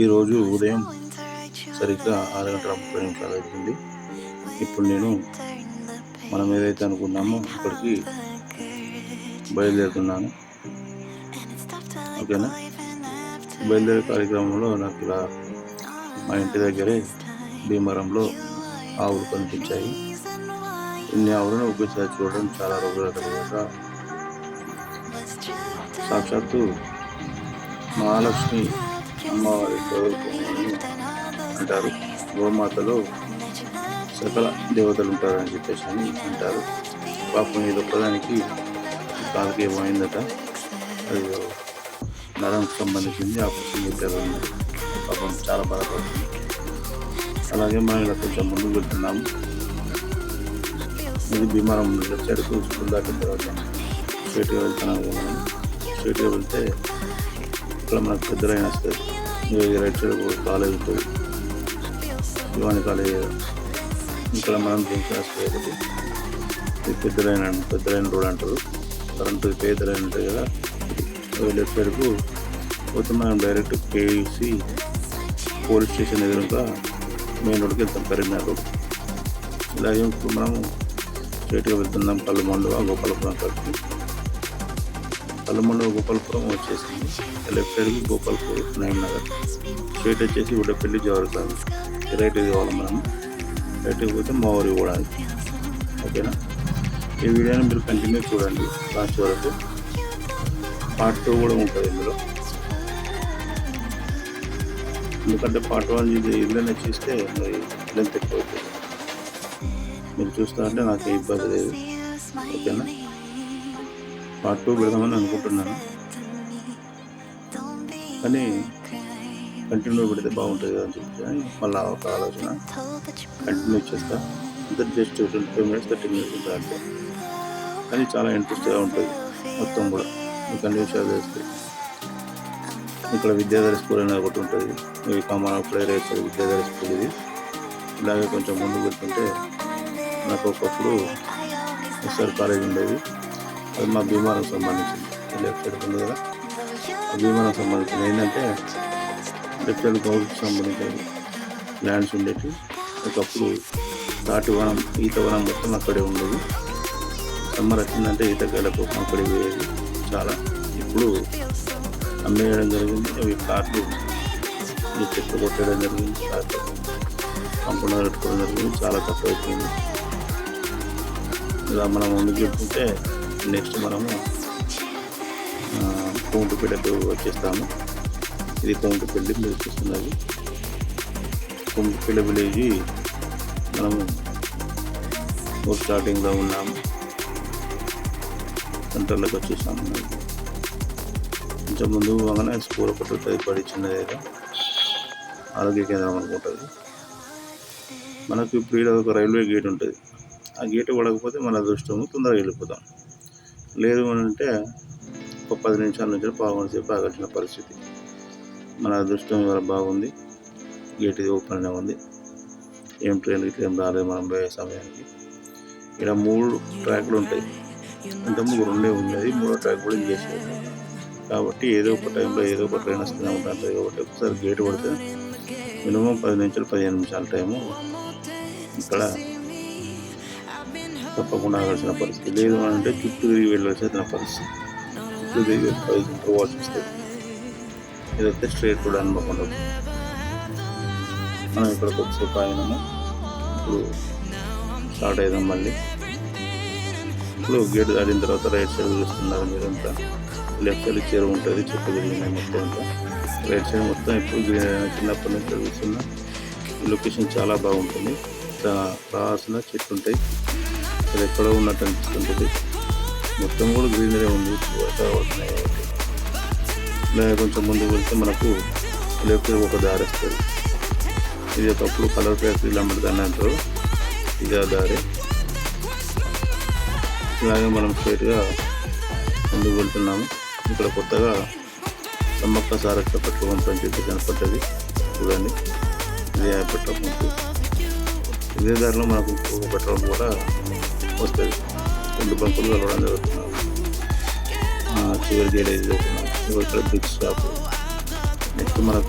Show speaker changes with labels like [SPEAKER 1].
[SPEAKER 1] ఈరోజు ఉదయం సరిగ్గా ఆరు గంటల ముప్పై నిమిషాలు అవుతుంది ఇప్పుడు నేను మనం ఏదైతే అనుకున్నామో అక్కడికి బయలుదేరుతున్నాను. ఓకేనా? బయలుదేరే కార్యక్రమంలో నాకు ఇలా మా ఇంటి దగ్గరే భీమవరంలో ఆవులు కనిపించాయి. ఇన్ని ఆవులను ఒకేసారి చూడడం చాలా రోజుల తర్వాత సాక్షాత్తు మహాలక్ష్మి అమ్మవారి అంటారు. గోమాతలో సకల దేవతలు ఉంటారని చెప్పేసి అని అంటారు. పాపం ఇది ఒక్కదానికి కాలుకి ఏమైందట అది నరం సంబంధించింది. ఆపరేషన్ పెట్టారు పాపం చాలా బాధపడుతుంది. అలాగే మనం ఇలా కొంచెం ముందుకు వెళ్తున్నాము. ఇది భీమారం ముందు సైడ్ స్కూల్ దాటిన తర్వాత స్ట్రైట్గా వెళ్తున్నాము. కదా వెళ్తే ఇక్కడ మనకు పెద్ద లైన్ వస్తుంది రైట్ సైడ్ కాలేజ్ ఉంటుంది శివాని కాలేజ్ ఇక్కడ మనం జంక్షన్ వస్తుంది ఒకటి ఇది పెద్ద లైన్ అండి పెద్ద లైన్ రోడ్ అంటారు. కరెంటు పెద్ద లైన్ ఉంటుంది కదా లెఫ్ట్ సైడ్కు పోతే మనం డైరెక్ట్ కేసీ పోలీస్ స్టేషన్ ఎదురుగా మెయిన్ రోడ్కి వెళ్తాం కరీంనగర్ రోడ్. ఇలాగే ఇప్పుడు మనం స్ట్రైట్గా వెళ్తున్నాం. కళ్ళమండువ గోపాలపురం కలిపి కళ్ళమండువ గోపాలపురం వచ్చేసింది లెఫ్ట్ సైడ్కి గోపాలపురం నైన్ నగర్. స్ట్రైట్ వచ్చేసి ఉడపల్లి జవహర్లాల్ రైట్ కావాలి మనం. రైట్కి పోతే మా ఊరికి పోవడానికి ఓకేనా? ఈ వీడియోని మీరు కంటిన్యూ చూడండి లాస్ట్ వరకు. పార్ట్ టూ కూడా ఉంటుంది ఇందులో. ఎందుకంటే పార్ట్ వన్ ఇది ఇల్లునే చూస్తే మరి లెంత్ ఎక్కువ అవుతుంది. మీరు చూస్తారంటే నాకు ఏ ఇబ్బంది లేదు. ఓకేనా? పార్ట్ టూ పెడదామని అనుకుంటున్నాను. కానీ కంటిన్యూ పెడితే బాగుంటుంది కదా అని చెప్పి మళ్ళీ ఒక ఆలోచన కంటిన్యూ చేస్తా. ఇంత just twenty five minutes thirty minutes ఉంటుంది అంతే. కానీ చాలా ఇంట్రెస్ట్గా ఉంటుంది మొత్తం కూడా. మీకు అన్ని ఇక్కడ విద్యాధర స్కూల్ అనేది ఒకటి ఉంటుంది. ఈ కామన్ ప్లేయర్ వేస్తారు విద్యాధర స్కూల్ ఇది. ఇలాగే కొంచెం ముందు వెళ్తుంటే నాకు ఒకప్పుడు ఎస్ఆర్ కాలేజ్ ఉండేది. అది మా భీమారం సంబంధించింది లెఫ్ట్ సైడ్ ఉంది కదా. ఆ సంబంధించింది ఏంటంటే లెఫ్ట్ సైడ్ సంబంధించిన ల్యాండ్స్ ఉండేవి. ఒకప్పుడు దాటి వనం ఈత వనం మొత్తం అక్కడే ఉండేది. సమ్మర్ వచ్చిందంటే ఈతకాయల కోసం అక్కడికి పోయేది చాలా. ఇప్పుడు అమ్మేయడం జరిగింది అవి కార్లు చెట్లు కొట్టడం జరిగింది కార్లు పంపడం పెట్టుకోవడం జరిగింది చాలా తక్కువ అయిపోయింది ఇలా మనం ముందుకు వెళ్తుంటే నెక్స్ట్ మనము కోంటుపేటకు వచ్చేస్తాము. ఇది కోంటుపల్లి మీరు చూస్తున్నది. కోంటుపల్లి విలేజ్ మనము స్టార్టింగ్లో ఉన్నాము సెంటర్లోకి వచ్చేసాము కొంచెం ముందు పోగానే స్కూల్ ఒకటి ఉంటుంది పడి చిన్నది ఆరోగ్య కేంద్రం అనుకుంటుంది. మనకు ఇప్పుడు ఒక రైల్వే గేట్ ఉంటుంది. ఆ గేట్ పడకపోతే మన అదృష్టము తొందరగా వెళ్ళిపోతాం. లేదు అని అంటే ఒక పది నిమిషాల నుంచి పావుగంట సేపు ఆగాల్సిన పరిస్థితి. మన అదృష్టం ఇవాళ బాగుంది. గేట్ ఇది ఓపెన్ ఉంది. ఏం ట్రైన్ ఇట్లా ఏం రాలేదు మనం పోయే సమయానికి. ఇక్కడ మూడు ట్రాక్లు ఉంటాయి. అంటే ఇంతకుముందు రెండే ఉండేది మూడో ట్రాక్ కూడా చేసేది. కాబట్టి ఏదో ఒక టైంలో ఏదో ఒక ట్రైన్ వస్తూనే ఉంటుంది. కాబట్టి ఒకసారి గేట్ పడితే మినిమం పది నిమిషాలు పదిహేను నిమిషాల టైము ఇక్కడ తప్పకుండా ఆగాల్సిన పరిస్థితి. లేదు అని అంటే చుట్టూ తిరిగి వెళ్ళాల్సిన పరిస్థితి చుట్టూ తిరిగి పైకి పోవాల్సి వస్తుంది. ఇదైతే స్ట్రైట్ కూడా అనుకోకుండా మనం ఇక్కడ కొద్దిసేపు అయినాము ఇప్పుడు స్టార్ట్ అయ్యాం మళ్ళీ. ఇప్పుడు గేట్ దాటిన తర్వాత రైట్ సైడ్ చూస్తున్నారు మీరంతా. లెఫ్ట్ సైడ్ చెరువు ఉంటుంది చుట్టూ తిరిగినాయి మొత్తం అంతా. రైట్ సైడ్ మొత్తం ఇప్పుడు చిన్నప్పటి నుంచి చూస్తున్నా. లొకేషన్ చాలా బాగుంటుంది. రాసిన చెట్లు ఉంటాయి అది ఎక్కడో ఉన్నట్టు అనిపిస్తుంటుంది. మొత్తం కూడా గ్రీనరీ ఉంది. వర్షాలు ఇలా కొంచెం ముందుకు వెళ్తే మనకు లేకపోతే ఒక దారి వస్తుంది. ఇది ఒకప్పుడు కలర్ ఫ్యాక్టరీలు అమ్మడదాన్ని అంటారు ఇది ఆ దారి. ఇలాగే మనం స్ట్రైట్గా ముందుకు వెళ్తున్నాము. ఇక్కడ కొత్తగా సమ్మక్క సారక్క పెట్రోల్ పంప్ అని చెప్పి కనపడ్డది. చూడండి. ఇదే పెట్రోల్ పంప్. ఇదే దారిలో మనకు పెట్రోల్ కూడా వస్తుంది రెండు బంకులు కలవడం జరుగుతున్నాం చివరి గేట్ అయితే ఇక్కడ బిగ్ షాప్ నెక్స్ట్ మనకు